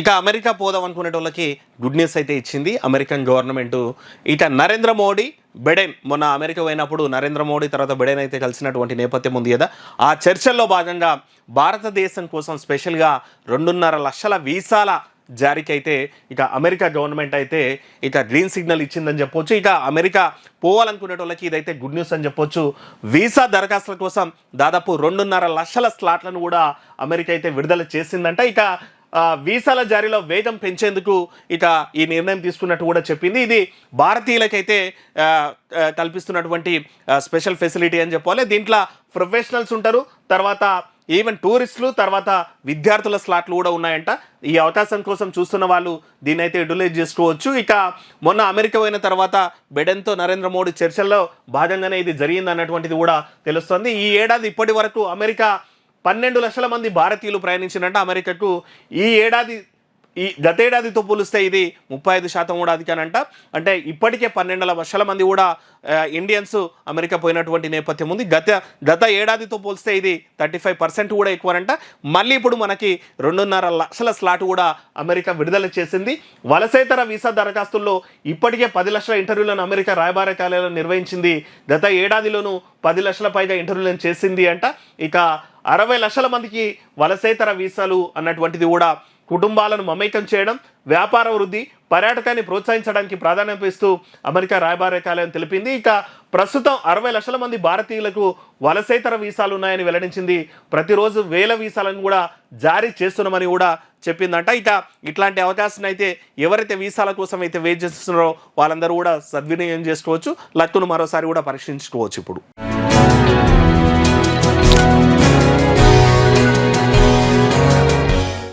ఇక అమెరికా పోదాం అనుకునే వాళ్ళకి గుడ్ న్యూస్ అయితే ఇచ్చింది అమెరికన్ గవర్నమెంట్. ఇక నరేంద్ర మోడీ బెడెన్ మొన్న అమెరికా పోయినప్పుడు నరేంద్ర మోడీ తర్వాత బెడెన్ అయితే కలిసినటువంటి నేపథ్యం ఉంది కదా. ఆ చర్చల్లో భాగంగా భారతదేశం కోసం స్పెషల్గా రెండున్నర లక్షల వీసాల జారీకి అయితే ఇక అమెరికా గవర్నమెంట్ అయితే ఇక గ్రీన్ సిగ్నల్ ఇచ్చిందని చెప్పొచ్చు. ఇక అమెరికా పోవాలనుకునే వాళ్ళకి ఇదైతే గుడ్ న్యూస్ అని చెప్పొచ్చు. వీసా దరఖాస్తుల కోసం దాదాపు రెండున్నర లక్షల స్లాట్లను కూడా అమెరికా అయితే విడుదల చేసిందంట. ఇక వీసాల జారీలో వేగం పెంచేందుకు ఇక ఈ నిర్ణయం తీసుకున్నట్టు కూడా చెప్పింది. ఇది భారతీయులకైతే కల్పిస్తున్నటువంటి స్పెషల్ ఫెసిలిటీ అని చెప్పాలి. దీంట్లో ప్రొఫెషనల్స్ ఉంటారు. తర్వాత ఈవెన్ టూరిస్టులు తర్వాత విద్యార్థుల స్లాట్లు కూడా ఉన్నాయంట. ఈ అవకాశం కోసం చూస్తున్న వాళ్ళు దీన్ని అయితే యూటిలైజ్ చేసుకోవచ్చు. ఇక మొన్న అమెరికా పోయిన తర్వాత బెడెన్తో నరేంద్ర మోడీ చర్చల్లో భాగంగానే ఇది జరిగింది అన్నటువంటిది కూడా తెలుస్తుంది. ఈ ఏడాది ఇప్పటి వరకు అమెరికా పన్నెండు లక్షల మంది భారతీయులు ప్రయాణించినట్టు అమెరికాకు ఈ ఏడాది ఈ గతేడాదితో పోలిస్తే ఇది ముప్పై ఐదు శాతం కూడా అధికానంట అంటే. ఇప్పటికే పన్నెండు లక్షల మంది కూడా ఇండియన్స్ అమెరికా పోయినటువంటి నేపథ్యం ఉంది. గత గత ఏడాదితో పోలిస్తే ఇది థర్టీ ఫైవ్ పర్సెంట్ కూడా ఎక్కువనంట. మళ్ళీ ఇప్పుడు మనకి రెండున్నర లక్షల స్లాట్ కూడా అమెరికా విడుదల చేసింది. వలసేతర వీసా దరఖాస్తుల్లో ఇప్పటికే పది లక్షల ఇంటర్వ్యూలను అమెరికా రాయబార కార్యాలయం నిర్వహించింది. గత ఏడాదిలోనూ పది లక్షల పైగా ఇంటర్వ్యూలను చేసింది అంట. ఇక అరవై లక్షల మందికి వలసేతర వీసాలు అన్నటువంటిది కూడా కుటుంబాలను మమేకం చేయడం వ్యాపార వృద్ధి పర్యాటకాన్ని ప్రోత్సహించడానికి ప్రాధాన్యత ఇస్తూ అమెరికా రాయబార కార్యాలయం తెలిపింది. ఇక ప్రస్తుతం అరవై లక్షల మంది భారతీయులకు వలసేతర వీసాలు ఉన్నాయని వెల్లడించింది. ప్రతిరోజు వేల వీసాలను కూడా జారీ చేస్తున్నామని కూడా చెప్పిందంట. ఇక ఇట్లాంటి అవకాశం అయితే ఎవరైతే వీసాల కోసం అయితే వెయిట్ చేస్తున్నారో వాళ్ళందరూ కూడా సద్వినియోగం చేసుకోవచ్చు. లక్కును మరోసారి కూడా పరీక్షించుకోవచ్చు ఇప్పుడు.